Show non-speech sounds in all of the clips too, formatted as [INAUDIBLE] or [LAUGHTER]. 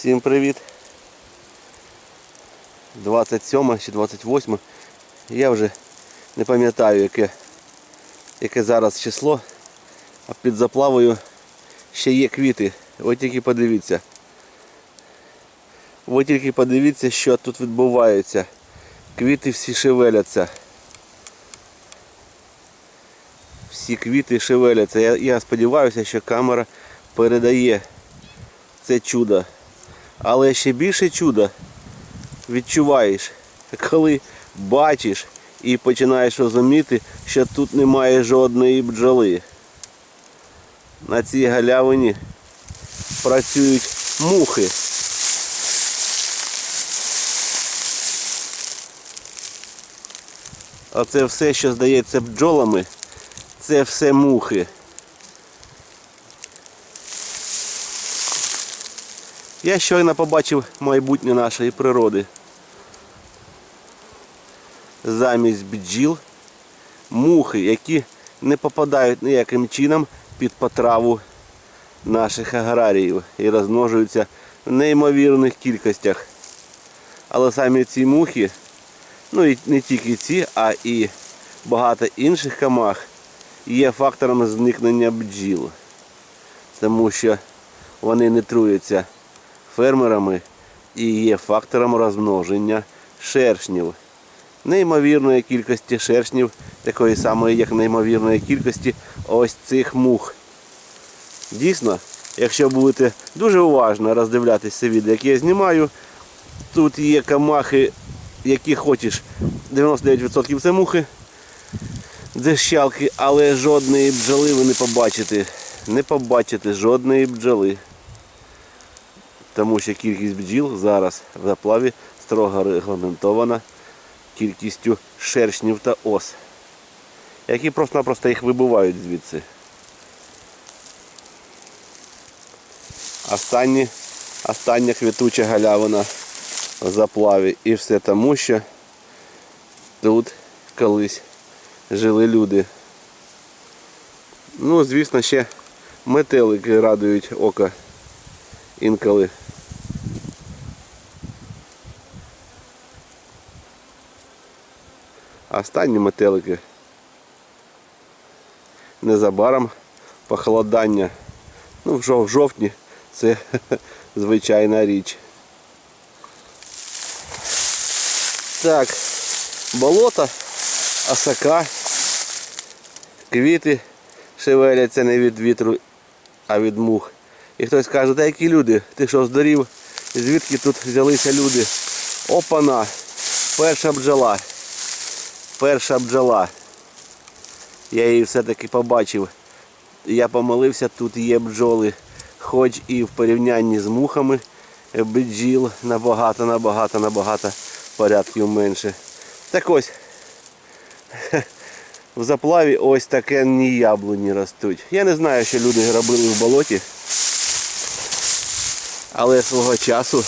Всім привіт. 27 чи 28. Я вже не пам'ятаю, яке, яке зараз число, а під заплавою ще є квіти. Ви тільки подивіться. Ви тільки подивіться, що тут відбувається. Квіти всі шевеляться. Всі квіти шевеляться. Я, я сподіваюся, що камера передає це чудо. Але ще більше чудо відчуваєш, коли бачиш і починаєш розуміти, що тут немає жодної бджоли. На цій галявині працюють мухи. А це все, що здається бджолами, це все мухи. Я щойно побачив майбутнє нашої природи. Замість бджіл мухи, які не попадають ніяким чином під потраву наших аграріїв і розмножуються в неймовірних кількостях. Але самі ці мухи, ну і не тільки ці, а і багато інших комах є фактором зникнення бджіл. Тому що вони не труються фермерами і є фактором розмноження шершнів. Неймовірної кількості шершнів, такої самої, як неймовірної кількості ось цих мух. Дійсно, якщо будете дуже уважно роздивлятися це відео, яке я знімаю, тут є камахи, які хочеш, 99% це мухи, дзищалки, але жодної бджоли ви не побачите. Не побачите жодної бджоли тому що кількість бджіл зараз в заплаві строго регламентована кількістю шершнів та ос, які просто-напросто їх вибивають звідси. Останні, остання квітуча галявина в заплаві. І все тому, що тут колись жили люди. Ну, звісно, ще метелики радують око інколи. Останні метелики незабаром похолодання. Ну, в жовтні [LAUGHS] це [LAUGHS] звичайна річ. Так, болото, осака, квіти шевеляться не від вітру, а від мух. І хтось каже, та які люди, ти що здорів? Звідки тут взялися люди? Опана! Перша бджола. Перша бджола. Я її все-таки побачив. Я помилився, тут є бджоли. Хоч і в порівнянні з мухами бджіл набагато, набагато, набагато порядків менше. Так ось. [LAUGHS] В заплаві ось таке ні яблуні ростуть. Я не знаю, що люди робили в болоті. Але свого часу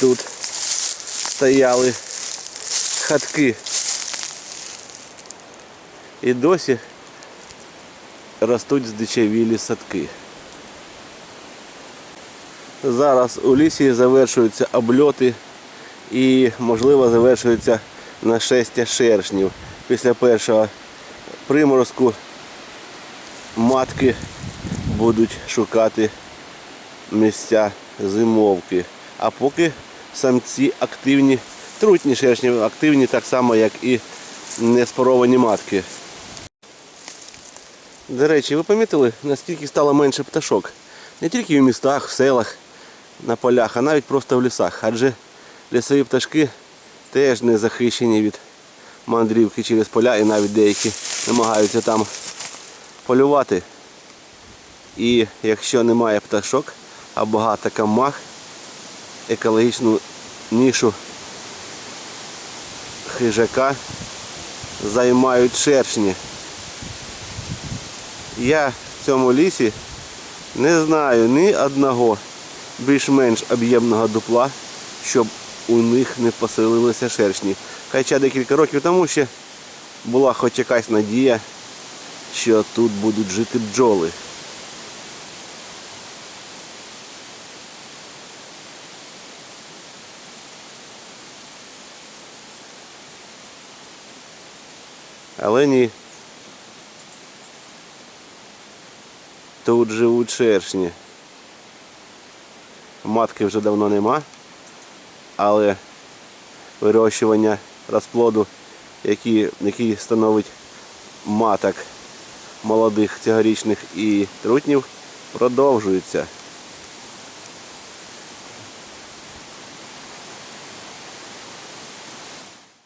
тут стояли хатки. І досі ростуть здичавілі садки. Зараз у лісі завершуються обльоти і, можливо, завершується нашестя шершнів. Після першого приморозку матки будуть шукати місця зимовки. А поки самці активні, трутні шершні активні так само, як і неспоровані матки. До речі, ви помітили, наскільки стало менше пташок? Не тільки в містах, в селах, на полях, а навіть просто в лісах. Адже лісові пташки теж не захищені від мандрівки через поля і навіть деякі намагаються там полювати. І якщо немає пташок, а багато камах, екологічну нішу хижака займають шершні. Я в цьому лісі не знаю ні одного більш-менш об'ємного дупла, щоб у них не поселилися шершні. Хоча декілька років тому ще була хоч якась надія, що тут будуть жити бджоли. Але ні. Тут живуть шершні. Матки вже давно нема, але вирощування розплоду, який, який становить маток молодих цьогорічних і трутнів, продовжується.